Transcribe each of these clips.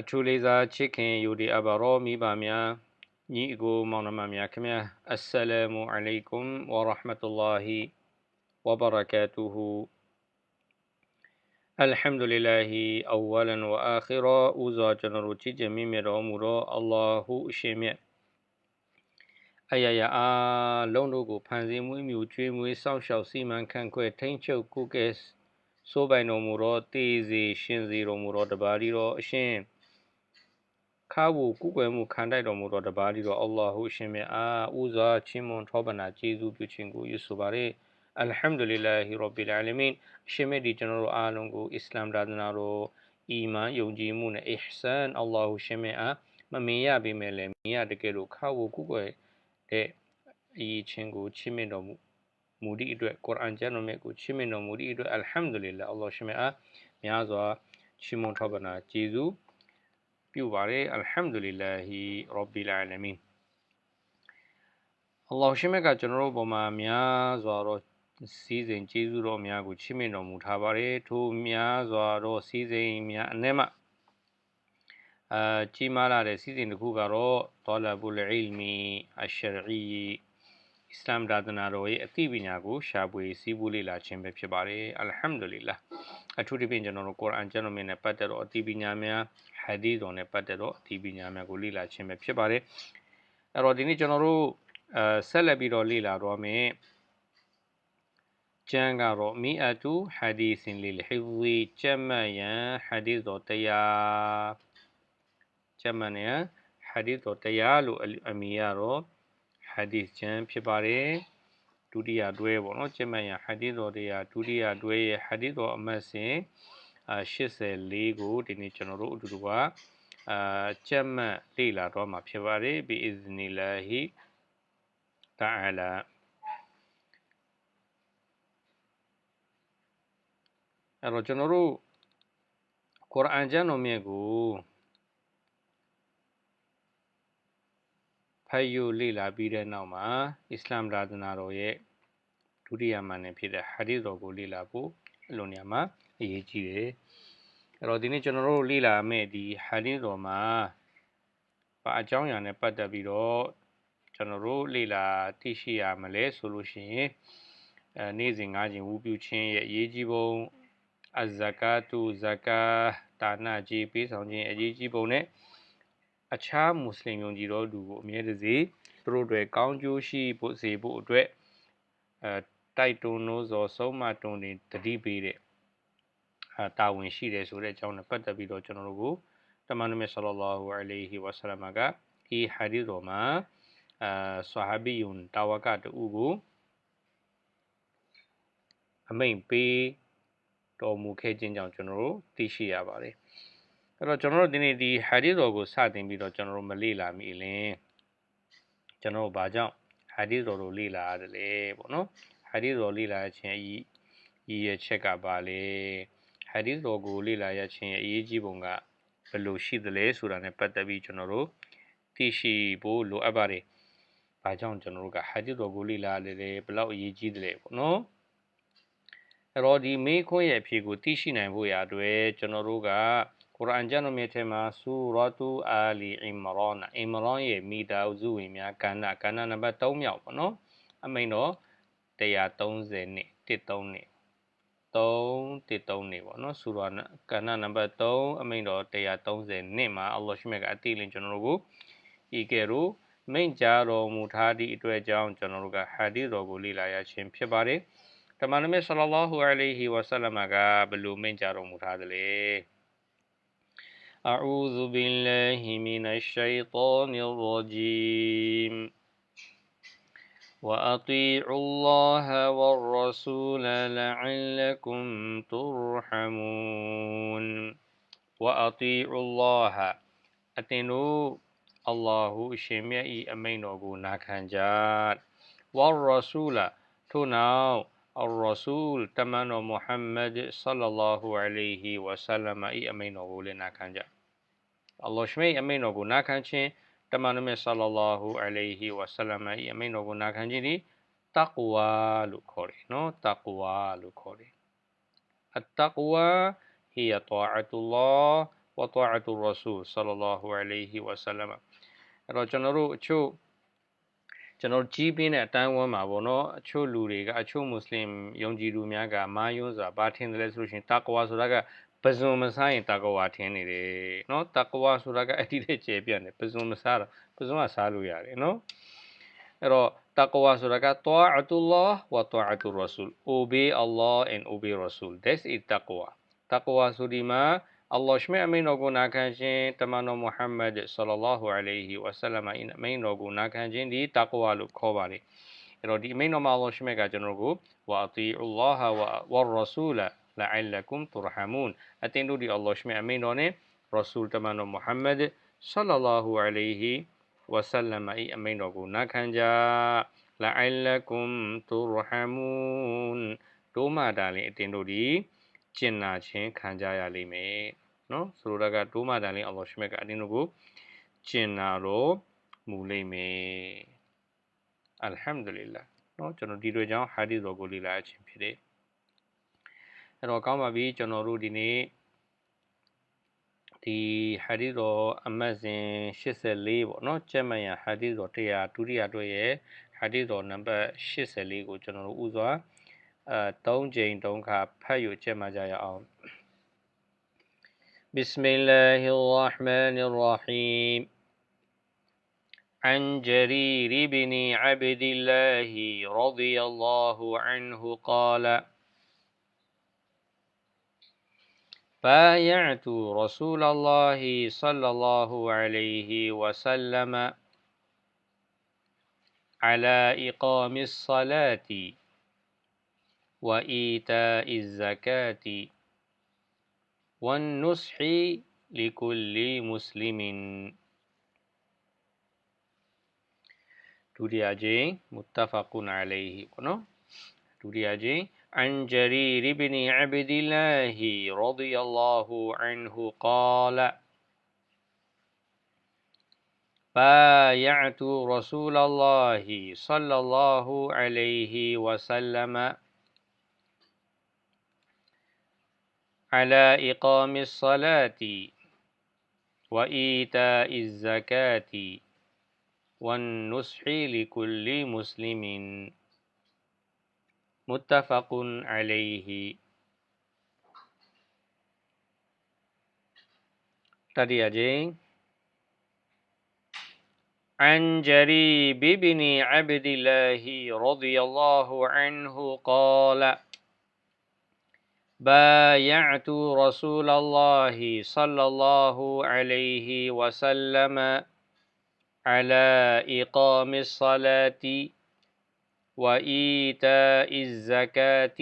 အထူးလေးစားချစ်ခင်ယူဒီအဘာရောမိပါများညီအကိုမောင်နှမများခင်ဗျာအစ္စလာမုအလိုင်ကွမ်ဝရဟမတုလာဟီဝဘရကာတူဟူ الحمد لله اولا واخرا ဥစွာကျွန်တော်တို့ချစ်ကြမိမြတော်မူသောအလ္လာဟုအရှင်မြတ်အယယအားလုံးတို့ကိုဖန်ဆင်းမွေးမြူကျွေးမွေးစောင့်ရှောက်စီမံခန့်ခွဲထိန်းချုပ်ကုကဲစိုးပိုင်တော်မူသောတည်စီရှင်စီတော်မူသောတပါးဒီတော်အရှင် ခါဝကုကွယ်မှုခံတိုက်တော်မူသောတပါးဒီတော်အလ္လာဟုရှင်မြတ်အားဥစွာချီးမွမ်းထောပနာကျေးဇူးပြုခြင်းကိုယူဆိုပါရယ်အလ်ဟမ်ဒူလ illah ရဘ်ဘီလ်အာလမင်ရှင်မြတ်ဒီကျွန်တော်တို့အားလုံးကိုအစ္စလာမ်ဒါသနာတော်အီမန်ယုံကြည်မှုနဲ့အဟ်ဆန်အလ္လာဟုရှင်မြတ်အားမမြင်ရပေမဲ့လည်းမြင်ရတကယ်လို့ခါဝကုကွယ်တဲ့အီချင်းကိုချီးမြှင့်တော်မူမူဒီအတွက်ကုရ်အာန်ကျမ်းတော်မြတ်ကိုချီးမြှင့်တော်မူဒီအတွက်အလ်ဟမ်ဒူလ illah အလ္လာဟ်ရှင်မြတ်အားများစွာချီးမွမ်းထောပနာကျေးဇူး ပြုပါတယ်အလ်ဟမ်ဒူလ illah ရဘ်ဘီလ်အာလမင်အလ္လာဟ်ရှိမြတ်ကကျွန်တော်တို့ပေါ်မှာများစွာသောစီးစိမ်ကျေးဇူးတော်များကိုချီးမြှင့်တော်မူထားပါတယ်ထိုများစွာသောစီးစိမ်များအ ਨੇ မှာအာကြီးမားလာတဲ့စီးစိမ်တစ်ခုကတော့ဒေါ်လာဘူလ်အီလ်မီအရှရီအစ္စလာမ်ဒါသနာတော်ရဲ့အသိပညာကိုရှာဖွေစီးပူးလေ့လာခြင်းပဲဖြစ်ပါတယ်အလ်ဟမ်ဒူလ illah အထူးသဖြင့်ကျွန်တော်တို့ကုရ်အာန်ကျမ်းတော်မြတ်နဲ့ပတ်သက်သောအသိပညာများ ဟာဒီတော်နဲ့ပတ်သက်သောအသိပညာများကိုလေ့လာခြင်းပဲဖြစ်ပါတယ်အဲ့တော့ဒီနေ့ကျွန်တော်တို့အဲဆက်လက်ပြီးတော့လေ့လာတော့မယ်ကျမ်းကတော့မီအတူဟာဒီစင်လီလဟီဝီကျမ်းမှန်ရန်ဟာဒီတော်တရားကျမ်းမှန်ရန်ဟာဒီတော်တရားလို့အမည်ရတော့ဟာဒီကျမ်းဖြစ်ပါတယ်ဒုတိယတွဲပေါ့နော်ကျမ်းမှန်ရန်ဟာဒီတော်တရားဒုတိယတွဲရဲ့ဟာဒီတော်အမတ်စဉ် 84ကိုဒီနေ့ကျွန်တော်တို့အတူတူကအာကျမ်းမှတ်လေ့လာတော့မှာဖြစ်ပါတယ်ဘီအစ်နီလာဟီတာအလာအဲ့တော့ကျွန်တော်တို့ကုရ်အာန်ကျမ်းတော်မြတ်ကိုဖတ်ယူလေ့လာပြီးတဲ့နောက်မှာအစ္စလာမ်သာသနာတော်ရဲ့ဒုတိယမှန်နဲ့ဖြစ်တဲ့ဟာဒီတော်ကိုလေ့လာဖို့အလိုနေရာမှာ အရေးကြီးတယ်အဲ့တော့ဒီနေ့ကျွန်တော်တို့လေ့လာမယ့်ဒီဟာဒီတော်မှာဘာအကြောင်းအရာနဲ့ပတ်သက်ပြီးတော့ကျွန်တော်တို့လေ့လာသိရှိရမလဲဆိုလို့ရှိရင်အဲနေ့စဉ်ငါးခြင်းဝူပြုခြင်းရဲ့အရေးကြီးပုံအဇကာတုဇကာဒါနကြီးပေးဆောင်ခြင်းအရေးကြီးပုံနဲ့အခြားမွတ်စလင်ယုံကြည်တော်သူကိုအမြဲတစေသူတို့တွေကောင်းကျိုးရှိဖို့စေဖို့အတွက်အဲတိုက်တွန်းလို့ဆိုဆုံးမတွန်းနေတတိပေးတဲ့အာ တာဝန်ရှိတယ်ဆိုတဲ့အကြောင်းနဲ့ပတ်သက်ပြီးတော့ကျွန်တော်တို့ကိုတမန်တော်မြတ်ဆလလောဟူအလိုင်ဟီဝဆလမ်ကဒီဟာဒီတော်မှာအာဆာဟာဘီယွန်တာဝကတူကိုအမိန်ပေးတော်မူခဲ့ခြင်းကြောင့်ကျွန်တော်တို့သိရှိရပါတယ်အဲ့တော့ကျွန်တော်တို့ဒီနေ့ဒီဟာဒီတော်ကိုစတင်ပြီးတော့ကျွန်တော်တို့မလေ့လာမိလင်ကျွန်တော်တို့ဘာကြောင့်ဟာဒီတော်ကိုလေ့လာရတယ်လဲပေါ့နော်ဟာဒီတော်လေ့လာခြင်းအရေးရည်ရချက်ကပါလေ ဟာဒီတော်ကိုလေ့လာရခြင်းရဲ့အရေးကြီးပုံကဘယ်လိုရှိသလဲဆိုတာနဲ့ပတ်သက်ပြီးကျွန်တော်တို့သိရှိဖို့လိုအပ်ပါတယ်။ဘာကြောင့်ကျွန်တော်တို့ကဟာဒီတော်ကိုလေ့လာရတယ်ဘယ်လောက်အရေးကြီးတယ်လဲပေါ့နော်။အဲ့တော့ဒီမေးခွန်းရဲ့အဖြေကိုသိရှိနိုင်ဖို့ရအတွက်ကျွန်တော်တို့ကကုရ်အာန်ကျမ်းတော်မြတ်ထဲမှာဆူရတူအာလီအီမရန်အီမရန်ရဲ့မိသားစုဝင်များကဏ္ဍကဏ္ဍနံပါတ်3မြောက်ပေါ့နော်အမိန်တော့130နှစ်13နှစ် 3 13နှစ်ပေါ့နော်ဆူရကဏ္ဍနံပါတ်3အမိန်တော်130နှစ်မှာအလ္လာဟ်ရှိမြတ်ကအတိလင်ကျွန်တော်တို့ကိုဤကဲ့သို့ မိန့်ကြားတော်မူထားသည့်အတွက်ကြောင့်ကျွန်တော်တို့ကဟာဒီတော်ကိုလေ့လာရခြင်းဖြစ်ပါတယ်တမန်တော်မြတ်ဆလလောဟူအလိုင်ဟီဝဆလမ်ကဘယ်လိုမိန့်ကြားတော်မူထားသလဲ أعوذ بالله من الشيطان الرجيم وأطيعوا الله والرسول لعلكم ترحمون وأطيعوا الله أتنوا الله شمعي أمين وقونا كان جاد والرسول تناو الرسول تمن محمد صلى الله عليه وسلم أي أمين وقولنا كان جاد الله شمعي أمين وقونا كان جاد တမန်တော်မြတ် တမန်တော်မြတ်ဆလ္လာလာဟူအလိုင်ဟီဝါဆလမ်ရဲ့အမိန့်တော်ကိုနာခံခြင်းသည်တကွာလို့ခေါ်တယ်နော်တကွာလို့ခေါ်တယ်အတကွာဟီယတောအတူလာဝတောအတူရဆူဆလ္လာလာဟူအလိုင်ဟီဝါဆလမ်အဲ့တော့ကျွန်တော်တို့အချို့ကျွန်တော်ကြီးပြင်းတဲ့အတိုင်းဝန်းမှာပေါ့နော်အချို့လူတွေကအချို့မွတ်စလင်ယုံကြည်သူများကမာယွန်းဆိုတာဘာထင်တယ်လဲဆိုလို့ရှိရင်တာကွာဆိုတာက ပဇွန်မစားရင်တကွာထင်းနေတယ်နော်တကွာဆိုတာကအဲ့ဒီတဲ့ကျေပြတ်နေပဇွန်မစားတော့ပဇွန်ကစားလို့ရတယ်နော်အဲ့တော့တကွာဆိုတာက ta'atullah wa ta'atur rasul obey Allah and obey rasul that's it taqwa taqwa ဆိုဒီမှာအလ္လာဟ်ရှမေအမိန်တော်ကိုနာခံခြင်းတမန်တော်မုဟမ္မဒ်ဆလ္လာလာဟူအလိုင်ဟီဝဆလမ်အမိန်တော်ကိုနာခံခြင်းဒီတကွာလို့ခေါ်ပါတယ်အဲ့တော့ဒီအမိန်တော်မှာအလ္လာဟ်ရှမေကကျွန်တော်ကိုဝါတီအူလာဟဝဝရဆူလ la'allakum turhamun အတင်းတို့ဒီအလ္လာဟ်ရှမေအမိန်တော်နဲ့ရဆူလ်တမန်တော်မုဟမ္မဒ်ဆလ္လာလာဟူအလိုင်ဟီဝဆလမ်အမိန်တော်ကိုနာခံကြ la'allakum turhamun တို့မှဒါလည်းအတင်းတို့ဒီကျင်နာခြင်းခံကြရလိမ့်မယ်နော်ဆိုလိုတာကတို့မှဒါလည်းအလ္လာဟ်ရှမေကအတင်းတို့ကိုကျင်နာတော့မူလိမ့်မယ်အလ်ဟမ်ဒူလ illah နော်ကျွန်တော်ဒီလိုကြောင့်ဟာဒီတော်ကိုလေ့လာခြင်းဖြစ်တယ် အဲ့တော့ကောင်းပါပြီကျွန်တော်တို့ဒီနေ့ဒီဟာဒီတော်အမတ်စဉ်84ပေါ့နော်ကျက်မယံဟာဒီတော်100ဒုတိယတွဲရဲ့ဟာဒီတော်နံပါတ်84ကိုကျွန်တော်တို့ဥစွာအဲ3ချိန်3ခါဖတ်ယူကျက်မှကြရအောင် بسم الله الرحمن الرحيم عن جرير بن عبد الله رضي الله عنه قال بايعت رسول الله صلى الله عليه وسلم على إقام الصلاة وإيتاء الزكاة والنصح لكل مسلم. دوري أجي متفق عليه دوري أجي عن جرير بن عبد الله رضي الله عنه قال بايعت رسول الله صلى الله عليه وسلم على إقام الصلاة وإيتاء الزكاة والنصح لكل مسلم. متفق عليه. تريجين عن جريب بن عبد الله رضي الله عنه قال بايعت رسول الله صلى الله عليه وسلم على إقام الصلاة وإيتاء الزكاة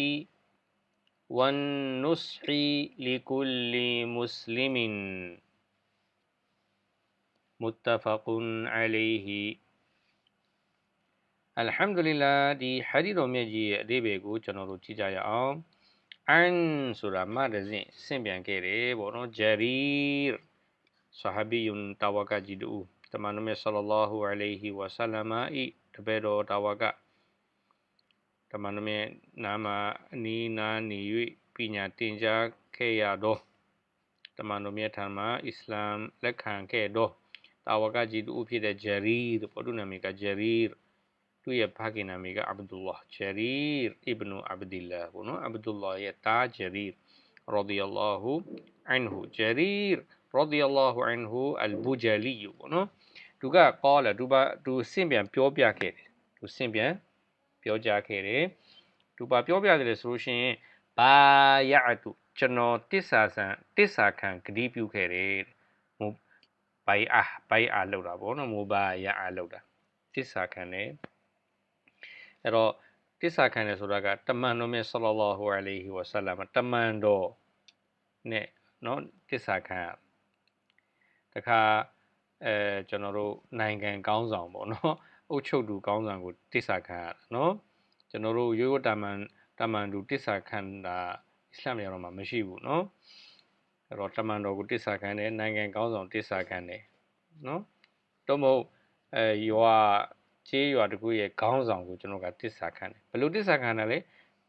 والنصح لكل مسلم متفق عليه الحمد لله ဒီဟာဒီတော်မြတ်ကြီးရဲ့အဓိပ္ပာယ်ကိုကျွန်တော်တို့ကြည့်ကြရအောင်အန်ဆိုတာမဒဇင်ဆင့်ပြန်ခဲ့တယ်ပေါ့နော်ဂျရီဆဟာဘီယွန်တာဝကကြီးတူတမန်တော်မြတ်ဆလ္လာလာဟူအလိုင်ဟီဝဆလမ်ဤတပည့်တော်တာဝက ဓမ္မနမေနာမအနီးနားနေ၍ပညာတင်ကြားခဲ့ရသောဓမ္မနမေထံမှာအစ္စလာမ်လက်ခံခဲ့သောတာဝကကြီးတူဖြစ်တဲ့ဂျရီတို့ပေါ်သူနာမည်ကဂျရီသူရဲ့ဖခင်နာမည်ကအဗ်ဒူလာဂျရီအစ်ဘနူအဗ်ဒီလာဘောနော်အဗ်ဒူလာရဲ့တာဂျရီ رضي الله عنه جرير رضي الله عنه البجلي ဘောနော် သူကကောလာသူပါသူစင့်ပြန်ပြောပြခဲ့တယ်သူစင့်ပြန် ပြောကြားခဲ့တယ်သူပါပြောပြတယ်ဆိုလို့ရှိရင်ဘာယအတုကျွန်တော်တစ္ဆာဆန်တစ္ဆာခံဂတိပြုခဲ့တယ်မူဘိုင်အာဘိုင်အာလောက်တာဗောနော်မူဘာယအာလောက်တာတစ္ဆာခံတယ်အဲ့တော့တစ္ဆာခံတယ်ဆိုတာကတမန်တော်မြတ်ဆလလောလဟူအလိုင်ဟီဝဆလမ်တမန်တော်နဲ့နော်တစ္ဆာခံတခါအဲကျွန်တော်တို့နိုင်ငံကောင်းဆောင်ပေါ့နော် အုပ်ချုပ်သူကောင်းဆောင်ကိုတစ္ဆာခံရတာနော်ကျွန်တော်တို့ရိုးရိုးတမန်တမန်သူတစ္ဆာခံတာအစ္စလာမ်ရောမှာမရှိဘူးနော်အဲ့တော့တမန်တော်ကိုတစ္ဆာခံတယ်နိုင်ငံကောင်းဆောင်တစ္ဆာခံတယ်နော်တော့မဟုတ်အဲရွာချေးရွာတကူရဲ့ခေါင်းဆောင်ကိုကျွန်တော်ကတစ္ဆာခံတယ်ဘယ်လိုတစ္ဆာခံတာလဲ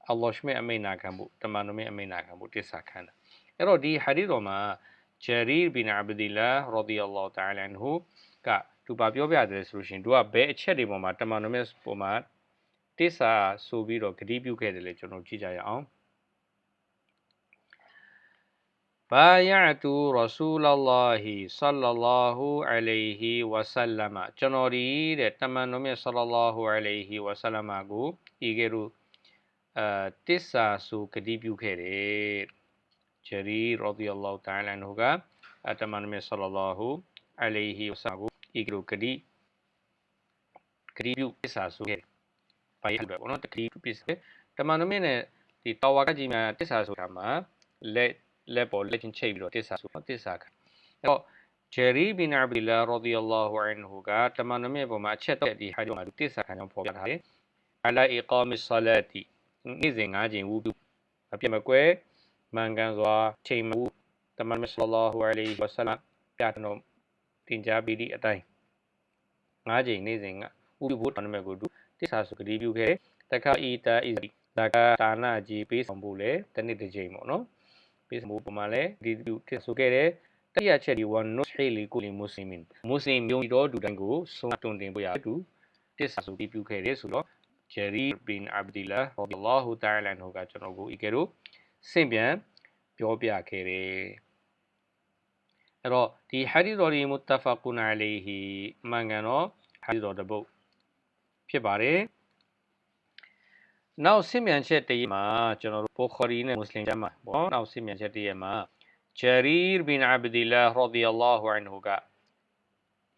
အလ္လာဟ်ရှမေအမိန်နာခံဖို့တမန်တော်မြတ်အမိန်နာခံဖို့တစ္ဆာခံတာအဲ့တော့ဒီဟာဒီတော်မှာဂျယ်ရီဘင်အဘဒီလာရာဒီအလ္လာဟ်တအာလန်ဟူက သူပါပြောပြတယ်ဆိုလို့ရှိရင်သူကဘယ်အချက်တွေပေါ်မှာတမန်တော်မြတ်ပေါ်မှာတစ္ဆာဆိုပြီးတော့ဂတိပြုခဲ့တယ်လေကျွန်တော်ကြည့်ကြရအောင်ဘာယတူရဆူလလာဟီဆလလာဟူအလိုင်ဟီဝဆလမကျွန်တော်ဒီတဲ့တမန်တော်မြတ်ဆလလာဟူအလိုင်ဟီဝဆလမကိုဤကဲ့သို့အဲတစ္ဆာဆိုဂတိပြုခဲ့တယ်ဂျရီရာဒီအလ္လာဟ်တအာလန်ဟူကအတမန်တော်မြတ်ဆလလာဟူအလိုင်ဟီဝဆလမကို ဤကဲ့သို့ဂတိဂတိပြုတစ္ဆာဆိုခဲ့ဘာရပဲဘောနော်တတိပြုပစ္စတမန်တော်မြတ်နဲ့ဒီတာဝါကကြီးများတစ္ဆာဆိုတာမှာလက်လက်ပေါ်လက်ချင်းချိတ်ပြီးတော့တစ္ဆာဆိုတစ္ဆာခံအဲ့တော့ဂျယ်ရီဘင်အဘဒီလာရာဒီအလ္လာဟူအန်ဟူကတမန်တော်မြတ်ပေါ်မှာအချက်တော့ဒီဟာဒီမှာတစ္ဆာခံကြောင်းဖော်ပြထားတယ်အလာအီကာမစ်ဆလာတီနေ့စဉ်၅ချိန်ဝူပြုအပြတ်မကွဲမှန်ကန်စွာချိန်မူတမန်မြတ်ဆလလာဟူအလိုင်ဝဆလမ်ပြတော်တ င်ကြားပြီးသည့်အတိုင်း၅ချိန်နေ့စဉ်ကဥပ္ပဘုတ္တနမကိုတစ္ဆာဆိုကြည်ပြုခဲ့တခါအီတာအီဇာကာတာနာကြီးပေးဆောင်ဖို့လေတနေ့တစ်ချိန်ပေါ့နော်ပေးဆောင်ဖို့ပုံမှန်လဲဒီပြုတစ္ဆာဆိုခဲ့တယ်တရချက်ဒီဝနုဟီလီကူလီမွတ်စလင်မွတ်စလင်မျိုးတော်သူတိုင်းကိုဆုံးတွင်တင်ဖို့ရတူတစ္ဆာဆိုပြုခဲ့တယ်ဆိုတော့ဂျယ်ရီဘင်အဘဒီလာရာဒီအလ္လာဟူတာအာလန်ဟူကကျွန်တော်ကိုဤကဲတော့စင့်ပြန်ပြောပြခဲ့တယ် र ती हारिदरि मुत्ताफाकुन आलैहि နိုင်ငံတော်ဟာဒီတော်တပုတ်ဖြစ်ပါတယ်နောက်ဆင်မြန်ချက်တည်းမှာကျွန်တော်တို့ပိုခရီနဲ့မွတ်စလင်ကျမ်းမှာပေါ့နောက်ဆင်မြန်ချက်တည်းမှာဂျရီရ်ဘင်အဘဒီလာရဒီအလာဟူအန်ဟူက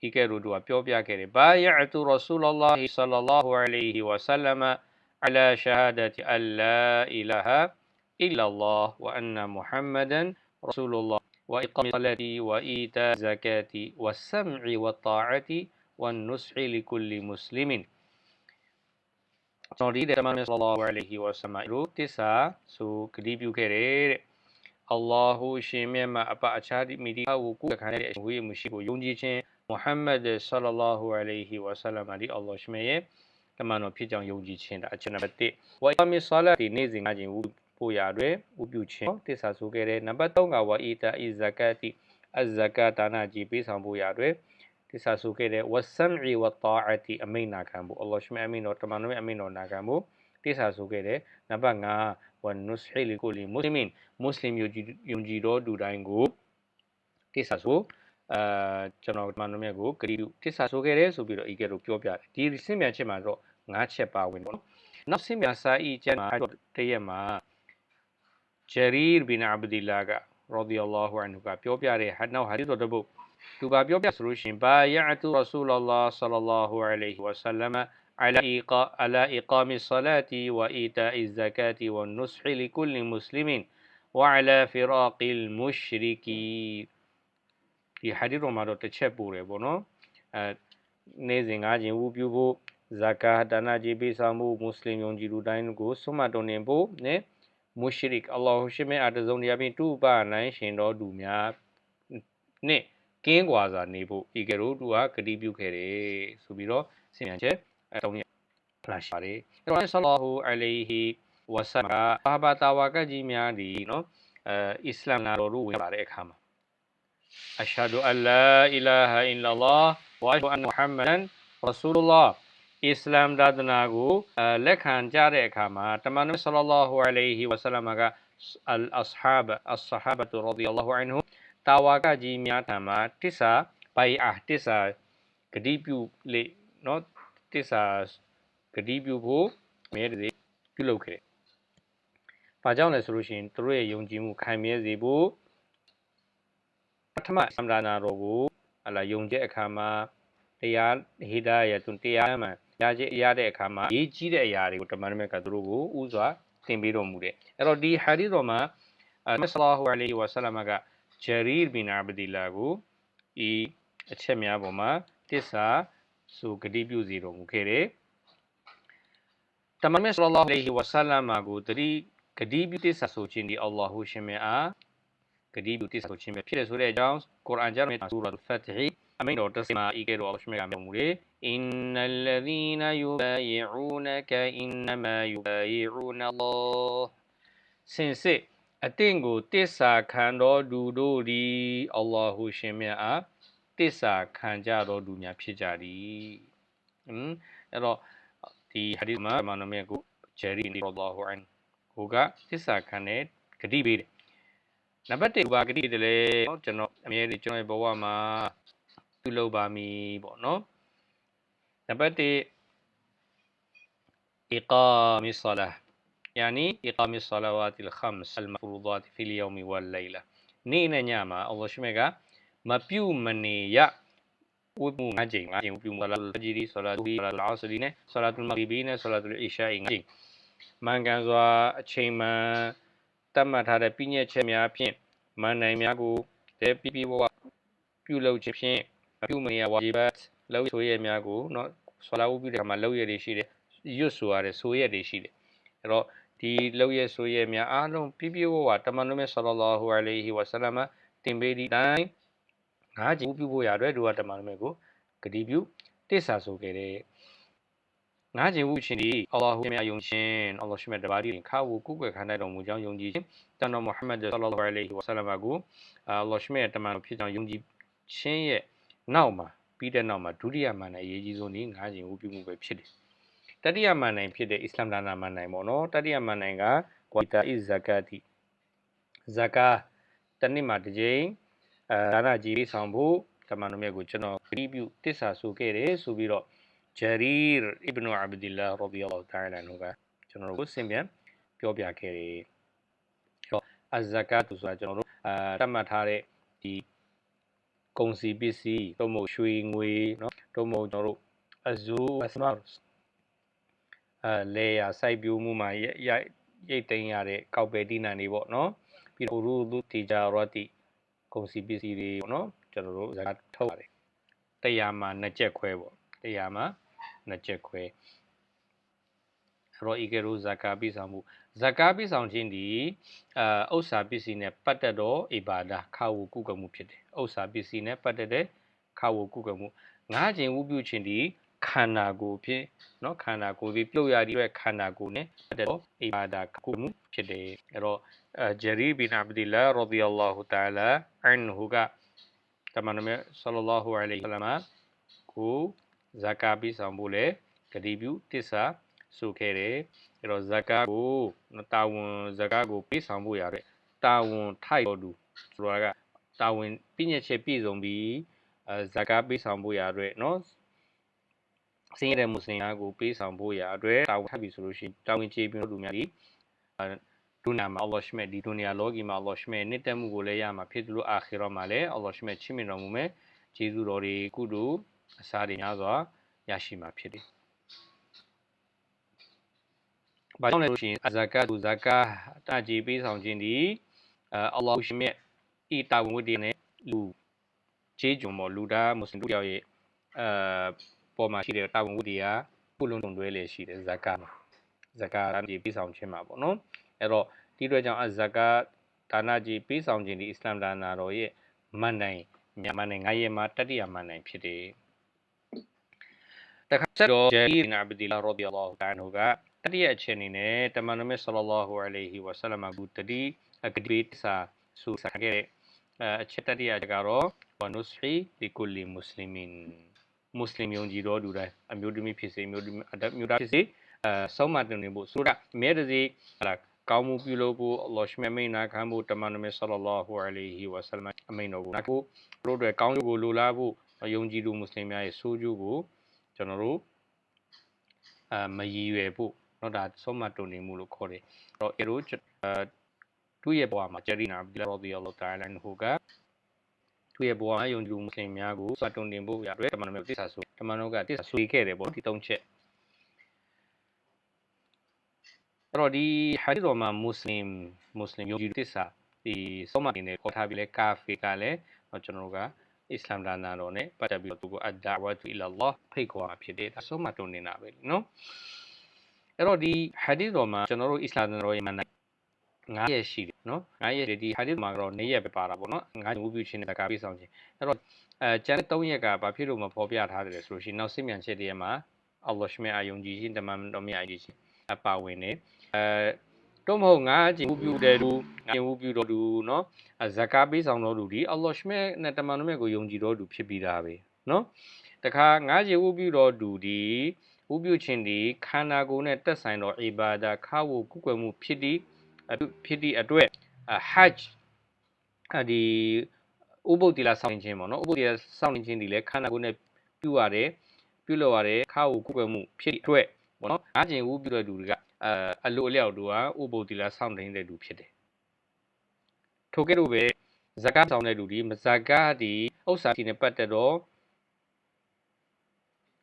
ဤကဲရူဒူကပြောပြခဲ့တယ်ဘာယအတူရဆူလလာဟီဆလလာဟူအလိုင်ဟီဝဆလမ်အလာရှာဟာဒတ်အလာအီလာဟာအီလာလာဝအန်နမုဟမ္မဒန်ရဆူလလာ ရှင်ဝေးမှုရှိကိုယုံကြည်ခြင်းမုဟမ္မဒ်ဆလ္လာလဟူအလိုင်ဟီဝါဆလမ်ဒီအလ္လာဟ်ရှင်မြတ်ရဲ့တမန်တော်ဖြစ်ကြောင်းယုံကြည်ခြင်းဒါအချက်နံပါတ်1ဝါအမီဆလာတီနေ့စဉ်ကခြင်း ပို့ရတွင်ဥပြုခြင်းတစ္ဆာဆိုခဲ့တယ်နံပါတ်3ကဝါအီတာအီဇကတ်တီအဇကတ်ဒါနာကြီးပေးဆောင်ဖို့ရတွင်တစ္ဆာဆိုခဲ့တဲ့ဝဆမ်အီဝတာအတီအမိန်နာခံဖို့အလ္လာဟ်ရှမအမိန်တော်တမန်တော်ရဲ့အမိန်တော်နာခံဖို့တစ္ဆာဆိုခဲ့တဲ့နံပါတ်5ဝနုစဟီလီကိုလီမွတ်စလင်မွတ်စလင်ယုံကြည်ယုံကြည်တော်သူတိုင်းကိုတစ္ဆာဆိုအာကျွန်တော်တမန်တော်မြတ်ကိုဂရီတစ္ဆာဆိုခဲ့တယ်ဆိုပြီးတော့ဤကဲ့သို့ပြောပြတယ်ဒီစင်မြန်ချက်မှာတော့၅ချက်ပါဝင်ပေါ့နော်နောက်စင်မြန်စာဤကျမ်းမှာတရက်မှာ ဂျယ်ရီဘင်အဘဒီလာကရောဒီအလ္လာဟူအန်ဟူကပြောပြတဲ့ဟာနောက်ဟာဒီတော်တပုတ်သူကပြောပြဆိုလို့ရှိရင်ဘာယအတူရဆူလလာဆလလာဟူအလိုင်ဟီဝဆလမ် على إيقا على إقام الصلاة وإيتاء الزكاة والنصح لكل مسلم وعلى فراق المشركين ဒီဟာဒီတော်မှာတော့တစ်ချက်ပို့တယ်ပေါ့နော်အဲနေ့စဉ်ငါးခြင်းဝူပြုဖို့ဇကာဒါနာကြီးပေးဆောင်မှုမွတ်စလင်ယုံကြည်သူတိုင်းကိုဆွမတော်နေဖို့နဲ့ မုရှရစ်အလ္လာဟ်ရှိမေအတဇုံတရားဖြင့်တူပါနိုင်ရှင်တော်သူများနဲ့ကင်းကွာစွာနေဖို့ဤကဲ့သို့သူကဂတိပြုခဲ့တယ်ဆိုပြီးတော့ဆင်ញံချက်အဲတုံးရဖလာရှာတယ်အဲ့တော့ဆလ္လာဟူအလိုင်ဟီဝဆမ်ကဘာဘာတာဝါကကြီးများဒီနော်အဲအစ္စလာမ်နာတော်တို့ဝင်လာတဲ့အခါမှာအရှဟဒူအလ္လာအီလာဟာအင်လာလာဝါအရှဟဒူအန်မုဟမ္မဒန်ရဆူလုလာ အစ္စလာမ်ဒါသနာကိုလက်ခံကြတဲ့အခါမှာတမန်တော်ဆလ္လာလာဟူအလိုင်ဟီဝဆလမ်ကအလ်အဆဟာဘအဆဟာဘတ်ရဒီအလ္လာဟူအန်ဟူတာဝါကကြီးများထံမှာတစ္ဆာဘိုင်အာတစ္ဆာဂတိပြုလေနော်တစ္ဆာဂတိပြုဖို့မြဲတည်းပြုလုပ်ခဲ့တယ်။ဘာကြောင့်လဲဆိုလို့ရှိရင်သူတို့ရဲ့ယုံကြည်မှုခိုင်မြဲစေဖို့ပထမသံဃာနာတော်ကိုအလားယုံတဲ့အခါမှာတရားဟိဒါရတုတရားမှန် ရခြင်းရတဲ့အခါမှာရေးကြီးတဲ့အရာတွေကိုတမန်တော်မြတ်ကသူတို့ကိုဥစွာသင်ပေးတော်မူတယ်။အဲ့တော့ဒီဟာဒီတော်မှာအမဆလာဟူအလိုင်ဝါဆလမ်ကဂျရီဘင်အာဘဒီလာကိုဤအချက်များပေါ်မှာတစ္ဆာဆိုဂတိပြုစီတော်မူခဲ့တယ်။တမန်တော်ဆလလာဟူအလိုင်ဝါဆလမ်ကိုတတိဂတိပြုတစ္ဆာဆိုခြင်းဒီအလ္လာဟူရှင်မြတ်အားဂတိပြုတစ္ဆာဆိုခြင်းပဲဖြစ်တယ်ဆိုတဲ့အကြောင်းကုရ်အာန်ကျမ်းမှာဆူရာဖတ်ဟီ အမိန့်တော်တစမာဤကဲ့သို့အလ္လာဟ်ရှင်မြတ်ကပြောမူတယ်အင်နလ်လဇီနယူဘာယီအူနကအင်နမာယူဘာယီအူနလောစင်စစ်အတင့်ကိုတစ္ဆာခံတော်သူတို့သည်အလ္လာဟူရှင်မြတ်အားတစ္ဆာခံကြတော်သူများဖြစ်ကြသည်ဟွန်းအဲ့တော့ဒီဟာဒီမှာမနမေကိုဂျယ်ရီနီရောလာဟူအန်ကိုကတစ္ဆာခံတဲ့ဂတိပေးတယ်နံပါတ်1ဘာဂတိတယ်လဲကျွန်တော်အမြဲတမ်းကျွန်တော်ရဲ့ဘဝမှာ ပြုလုပ်ပါမည်ပေါ့နော်နံပါတ်1 إقام الصلاة يعني إقام الصلوات الخمس المفروضات في اليوم والليلة နေ့နဲ့ညမှာအလ္လာဟ်ရှိမြတ်ကမပြုမနေရဝတ်မှုငါးချိန်ငါးချိန်ပြုမှုဆလာတ်ဂျီရီဆလာတ်ဒီဆလာတ်အာဆရီနဲ့ဆလာတ်မဂရီဘီနဲ့ဆလာတ်အီရှာအီငါးချိန်မှန်ကန်စွာအချိန်မှန်တတ်မှတ်ထားတဲ့ပြည့်ညက်ချက်များဖြင့်မန်နိုင်များကိုတည်းပြပြဝဝပြုလုပ်ခြင်းဖြင့် မပြုမနေရဝါဂျီဘတ်လောက်ဆိုရများကိုเนาะဆလာဝပြုတဲ့အခါမှာလောက်ရတွေရှိတယ်ရွတ်ဆိုရတဲ့ဆိုရက်တွေရှိတယ်အဲ့တော့ဒီလောက်ရဆိုရက်များအားလုံးပြပြဝဝတမန်တော်မြတ်ဆလလာဟူအလိုင်ဟီဝဆလမ်တင်ပေးသည့်တိုင်းငါးချိန်ပြုဖို့ရတဲ့ဒုဝတမန်တော်မြတ်ကိုဂတိပြုတစ္ဆာဆိုခဲ့တဲ့ငါးချိန်ဝုချင်းဒီအလ္လာဟူမြတ်ယုံခြင်းအလ္လာဟ်ရှိမြတ်တပါးဒီခါဝကုကွယ်ခံနိုင်တော်မူကြောင်းယုံကြည်ခြင်းတန်တော်မုဟမ္မဒ်ဆလလာဟူအလိုင်ဟီဝဆလမ်ကိုအလ္လာဟ်ရှိမြတ်တမန်တော်ဖြစ်ကြောင်းယုံကြည်ခြင်းရဲ့ နောက်မှာပြီးတဲ့နောက်မှာဒုတိယမန်နဲ့အရေးကြီးဆုံးဒီငါးချိန်ဝုပြုမှုပဲဖြစ်တယ်တတိယမန်နိုင်ဖြစ်တဲ့အစ္စလမ်ဒါနာမန်နိုင်ပေါ့နော်တတိယမန်နိုင်ကကွာတာအစ်ဇကာတီဇကာတနည်းမှာတစ်ကြိမ်အဲဒါနကြီးလေးဆောင်ဖို့တမန်တော်မြတ်ကိုကျွန်တော်ဂရိပြုတစ္ဆာဆိုခဲ့တယ်ဆိုပြီးတော့ဂျရီအစ်ဘနူအဘဒီလာရဒီအလ္လာဟ်တာအာလာနုကကျွန်တော်တို့ကိုစင်ပြန်ပြောပြခဲ့တယ်။တော့အဇကာတူဆိုတာကျွန်တော်တို့အာတတ်မှတ်ထားတဲ့ဒီ ကုန်စည်ပစ္စည်းတို့မို့ရွှေငွေเนาะတို့မို့ကျွန်တော်တို့အဇူအစမတ်အဲလေယာစိုက်ပျိုးမှုမှာရိတ်ရိတ်သိမ်းရတဲ့ကောက်ပဲတိနံတွေပေါ့နော်ပြီးတော့ရူဒူတီဂျာရတီကုန်စည်ပစ္စည်းတွေပေါ့နော်ကျွန်တော်တို့ဇာတ်ထုတ်ပါတယ်တရားမှာနှစ်ချက်ခွဲပေါ့တရားမှာနှစ်ချက်ခွဲရောဤကရိုဇာကာပိဆောင်မှု ဇကာပိဆောင်ခြင်းဒီအာဥစ္စာပစ္စည်းနဲ့ပတ်သက်သောအီဘာဒါခါဝကုကမှုဖြစ်တယ်ဥစ္စာပစ္စည်းနဲ့ပတ်သက်တဲ့ခါဝကုကမှုငါးခြင်းဝုပြုခြင်းဒီခန္ဓာကိုယ်ဖြစ်เนาะခန္ဓာကိုယ်ပြီးပြုတ်ရတဲ့အတွက်ခန္ဓာကိုယ် ਨੇ တဲ့တော့အီဘာဒါကိုမှုဖြစ်တယ်အဲ့တော့ဂျရီဘင်အဗဒီလာရဒီအလ္လာဟူတာလာအန်ဟူကတမန်တော်မြတ်ဆလလာဟူအလိုင်ဝါဆလမ်ကိုဇကာပြီးဆောင်ဖို့လေဂတိပြုတစ္ဆာ ဆိုခဲ့တယ်အဲ့တော့ဇကာကိုတာဝန်ဇကာကိုပေးဆောင်ဖို့ရတဲ့တာဝန်ထိုက်တော်သူဆိုတာကတာဝန်ပြည့်ညက်ချက်ပြည့်စုံပြီးအဲဇကာပေးဆောင်ဖို့ရတဲ့เนาะဆင်းရဲတဲ့မွတ်စလင်များကိုပေးဆောင်ဖို့ရာအတွက်တာဝန်ထပ်ပြီးဆိုလို့ရှိရင်တာဝန်ကျေပြီးတော့လူများဒီဒုနာမှာအလ္လာဟ်ရှမေဒီဒုနီယာလောကီမှာအလ္လာဟ်ရှမေနှစ်သက်မှုကိုလည်းရမှာဖြစ်သလိုအာခီရာမှာလည်းအလ္လာဟ်ရှမေချစ်မြတ်တော်မူမယ်ဂျေဇုတော်တွေကုသိုလ်အစားတွေများစွာရရှိမှာဖြစ်တယ်။ ဘာကြောင့်လဲဆိုရင်အဇကာတူဇကာတာကြည်ပေးဆောင်ခြင်းဒီအလ္လာဟ်ရှမေဤတာဝန်ဝတ္တနဲ့လူဂျေဂျုံမောလူသားမွတ်စလင်တို့ယောက်ရဲ့အဲပေါ်မှာရှိတဲ့တာဝန်ဝတ္တရားကုလုံးတုံတွဲလေရှိတယ်ဇကာမှာဇကာဒါကြီးပြီးဆောင်ခြင်းမှာပေါ့နော်အဲ့တော့ဒီအတွက်ကြောင့်အဇကာဒါနကြီးပြီးဆောင်ခြင်းဒီအစ္စလာမ်ဒါနာတော်ရဲ့မန်နိုင်မြန်မာနိုင်ငံရဲ့မှာတတိယမန်နိုင်ဖြစ်တယ်တခါဆက်တော့ဂျယ်ရီနာဘဒီလာရောဒီအလာဟူတာနူက တတိယအချက်အနေနဲ့တမန်တော်မြတ်ဆလလာဟူအလိုင်ဟီဝဆလမ်ဘူတတိအကဒီတစာဆူစာခဲ့တဲ့အချက်တတိယကတော့ဝနုစဟီလီကူလီမွတ်စလင်မင်မွတ်စလင်ယုံကြည်တော်သူတိုင်းအမျိုးသမီးဖြစ်စေမျိုးသမီးအမျိုးသားဖြစ်စေအဲဆုံးမတင်နေဖို့ဆိုတာမဲတစီဟလာကောင်းမှုပြုလုပ်ဖို့အလ္လာဟ်ရှမြတ်မိန်နာခံဖို့တမန်တော်မြတ်ဆလလာဟူအလိုင်ဟီဝါဆလမ်အမိန်တော်ကိုနာကိုတို့တွေကောင်းကျိုးကိုလိုလားဖို့ယုံကြည်သူမွတ်စလင်များရဲ့ဆိုးကျိုးကိုကျွန်တော်တို့အာမရည်ရွယ်ဖို့ เนาะဒါဆုံးမတုန်နေမှုလို့ခေါ်တယ်အဲ့တော့အဲလိုသူ့ရဲ့ဘဝမှာဂျရီနာဘီလာရောဒီအလ္လာဟ်တာလာန်ဟူကသူ့ရဲ့ဘဝမှာယုံကြည်သူမွတ်စလင်များကိုစတုန်တင်ဖို့ရတဲ့တမန်တော်မြတ်တိဆာဆိုတမန်တော်ကတိဆာဆိုခဲ့တယ်ပေါ့ဒီသုံးချက်အဲ့တော့ဒီဟာဒီတော်မှာမွတ်စလင်မွတ်စလင်ယုံကြည်သူတိဆာဒီဆုံးမတင်တယ်ခေါ်ထားပြီးလဲကာဖီကလည်းကျွန်တော်တို့ကအစ္စလာမ်ဒါနာတော်နဲ့ပတ်သက်ပြီးတော့သူကအဒါဝတ်အီလာလာဖိတ်ခေါ်တာဖြစ်တယ်ဒါဆုံးမတုံနေတာပဲနော် အဲ့တော့ဒီဟာဒီတော်မှာကျွန်တော်တို့အစ္စလာမ်တော်ရဲ့မန်9ရက်ရှိတယ်နော်9ရက်ဒီဟာဒီမှာတော့4ရက်ပဲပါတာပေါ့နော်9ရက်ဝူပြုခြင်းနဲ့တကားပြီးဆောင်ခြင်းအဲ့တော့အဲကျန်တဲ့3ရက်ကဘာဖြစ်လို့မဖော်ပြထားတယ်ဆိုလို့ရှိရင်နောက်စစ်မြန်ချက်တည်းမှာအလ္လာဟ်ရှမေအယုံကြည်ခြင်းတမန်တော်မြတ်အယုံကြည်ခြင်းအပါဝင်နေအဲတော့မဟုတ်ငါအကျင့်ဝူပြုတဲ့သူငါဝူပြုတော်သူနော်ဇကာပေးဆောင်တော်သူဒီအလ္လာဟ်ရှမေနဲ့တမန်တော်မြတ်ကိုယုံကြည်တော်သူဖြစ်ပြီးသားပဲနော်တခါငါကျင့်ဝူပြုတော်သူဒီ ဝူပြုခြင်းဒီခန္ဓာကိုယ်နဲ့တက်ဆိုင်တော်အီဘာဒါခါဝကုကွယ်မှုဖြစ်သည်ဖြစ်သည့်အတွက် hajj ဒီဥပုပ်တီလာစောင့်ခြင်းပေါ့နော်ဥပုပ်တီလာစောင့်ခြင်းဒီလည်းခန္ဓာကိုယ်နဲ့ပြုရတယ်ပြုလုပ်ရတယ်ခါကိုကုကွယ်မှုဖြစ်တဲ့အတွက်ပေါ့နော်အားကျင်ဝူပြုတဲ့လူတွေကအအလိုအလျောက်တို့ဟာဥပုပ်တီလာစောင့်နေတဲ့လူဖြစ်တယ်ထိုကဲ့သို့ပဲဇကာဆောင်တဲ့လူဒီမဇကာဒီဥစ္စာတီနဲ့ပတ်သက်တော့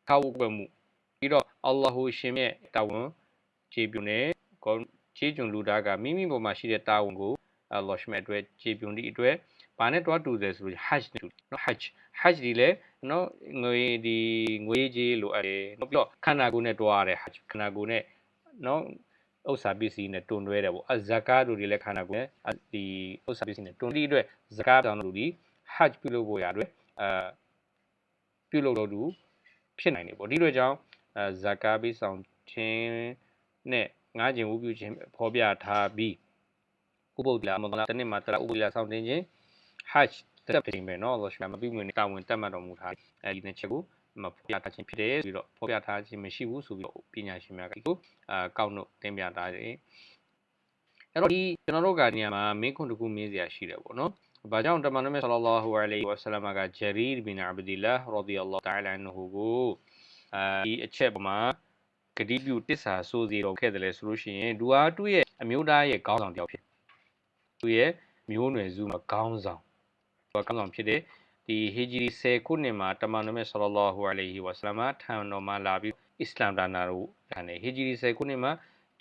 ခါဝုကွယ်မှု ပြီးတော့အလ္လာဟူရှင်ရဲ့တာဝန်ခြေပြုနေခြေကျွန်လူသားကမိမိပေါ်မှာရှိတဲ့တာဝန်ကိုအလော့ရှ်မဲ့အတွက်ခြေပြုံဒီအတွက်ဘာနဲ့တွားတူတယ်ဆိုလို့ hajj နဲ့တူနော် hajj hajj ဒီလေနော်ငွေဒီငွေကြီးလိုအပ်တယ်နော်ပြီးတော့ခန္ဓာကိုယ်နဲ့တွားရတယ် hajj ခန္ဓာကိုယ်နဲ့နော်ဥစ္စာပစ္စည်းနဲ့တွန်တွဲတယ်ပေါ့အဇကာတို့ဒီလည်းခန္ဓာကိုယ်နဲ့ဒီဥစ္စာပစ္စည်းနဲ့တွန်ဒီအတွက်ဇကာတောင်းတို့ဒီ hajj ပြုလုပ်ဖို့ရအတွက်အာပြုလုပ်တော့သူဖြစ်နိုင်တယ်ပေါ့ဒီလိုကြောင့် ဇာကာပြီးဆောင်ခြင်းနဲ့ငါးကျင်ဝုပြုခြင်းဖော်ပြထားပြီးဥပုဒ်လာမင်္ဂလာတနစ်မှာတရာဥပုဒ်လာဆောင်တင်ခြင်း hajj တက်ပြင်မယ်နော်ဆိုရှင်မပြုဝင်တာဝန်တက်မှတ်တော်မူထားအဲဒီတဲ့ချက်ကိုမဖော်ပြထားခြင်းဖြစ်တယ်ဆိုတော့ဖော်ပြထားခြင်းမရှိဘူးဆိုပြီးတော့ပညာရှင်များကဒီကိုအာကောက်နှုတ်တင်ပြထားတယ်အဲ့တော့ဒီကျွန်တော်တို့ကညမှာမင်းခွန်တကူမင်းစရာရှိတယ်ပေါ့နော်ဘာကြောင့်တမန်တော်မြတ်ဆလ္လာဟူအလိုင်းဝါဆလမ်ကဂျရီဘင်အဘဒီလာရဒီအလ္လာဟ်တာအလာအန်ဟူကို အဲဒီအချက်ပေါ်မှာဂတိပြုတစ္ဆာဆိုစီတော်ခဲ့တယ်လေဆိုလို့ရှိရင်ဒူဟာသူ့ရဲ့အမျိုးသားရဲ့ခေါင်းဆောင်တယောက်ဖြစ်သူ့ရဲ့မျိုးနွယ်စုမှာခေါင်းဆောင်သူကခေါင်းဆောင်ဖြစ်တဲ့ဒီဟီဂျီ10ခုနှစ်မှာတမန်တော်မြတ်ဆလလောဟူအလိုင်ဝါဆလမ်ထံတော်မှာလာပြီးအစ္စလာမ်ဒါနာတို့ကနေဟီဂျီ10ခုနှစ်မှာ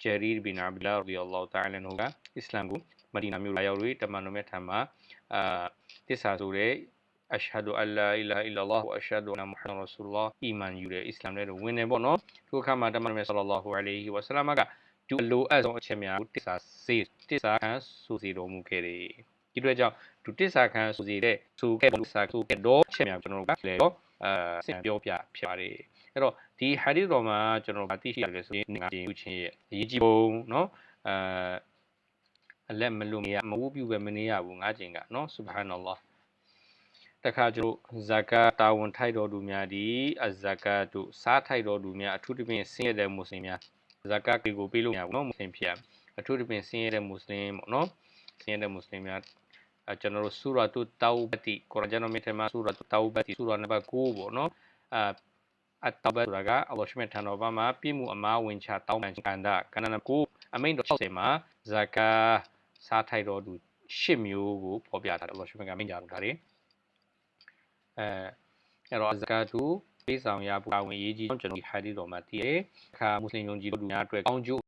ဂျယ်ရီဘင်အဘီလာရီအလ္လာဟ်တာအလန်ဟူကအစ္စလာမ်ကိုမဒီနာမြို့လာရောက်ပြီးတမန်တော်မြတ်ထံမှာအာတစ္ဆာဆိုတဲ့ အရှဟဒူအလ္လာအီလာအီလာလ္လာဟ်ဝအရှဟဒူအနမုဟမ္မဒ်ရဆူလ္လာအီမန်ယူတဲ့အစ္စလာမ်ထဲကိုဝင်နေပေါ့နော်ဒီအခါမှာတမန်တော်ဆလ္လာလာဟူအလိုင်ဟီဝဆလမ်ကဒူအလိုအပ်ဆုံးအချက်များကိုတစ္ဆာစေတစ္ဆာခံဆိုစီတော်မူခဲ့တယ်ဒီအတွက်ကြောင့်ဒူတစ္ဆာခံဆိုစီတဲ့ဆိုခဲ့တစ္ဆာဆိုခဲ့တော့ချက်များကျွန်တော်တို့ကလည်းတော့အာဆင်ပြောပြဖြစ်ပါတယ်အဲ့တော့ဒီဟာဒီတော်မှာကျွန်တော်တို့ကသိရှိရတယ်ဆိုရင်ငါချင်းချင်းရဲ့အရေးကြီးပုံနော်အာအလက်မလို့မရမဝုပြုပဲမနေရဘူးငါချင်းကနော်ဆူဘဟာနလ္လာဟ် တခါကျတော့ဇကာတာဝန်ထိုက်တော်သူများဒီအဇကာတို့စားထိုက်တော်သူများအထူးသဖြင့်ဆင်းရဲတဲ့မွတ်စလင်များဇကာကိုပေးလို့မရဘူးနော်မွတ်စလင်ဖြစ်အထူးသဖြင့်ဆင်းရဲတဲ့မွတ်စလင်ပေါ့နော်ဆင်းရဲတဲ့မွတ်စလင်များအဲကျွန်တော်တို့ဆူရာတုတောဘတိကုရ်အာန်တော်မြတ်မှာဆူရာတုတောဘတိဆူရာနံပါတ်9ပေါ့နော်အာအတဘတ်ဆိုတာကအလ္လာဟ်ရှမြတ်ထံတော်ဘာမှာပြည့်မှုအမားဝင်ချတောင်းပန်ကန္တာကန္နနကိုအမိန်တော်60မှာဇကာစားထိုက်တော်သူ10မျိုးကိုဖော်ပြထားတယ်အလ္လာဟ်ရှမြတ်ကမိန့်ကြားထားတယ် အဲအဲ့တော့ဇကာတူပေးဆောင်ရဖို့အဝင်ရေးကြီးကျွန်တော်ဒီဟာဒီတော်မှာတည်တယ်အခါမွတ်စလင်ယုံကြည်သူများအတွက်ကောင်းကျိုး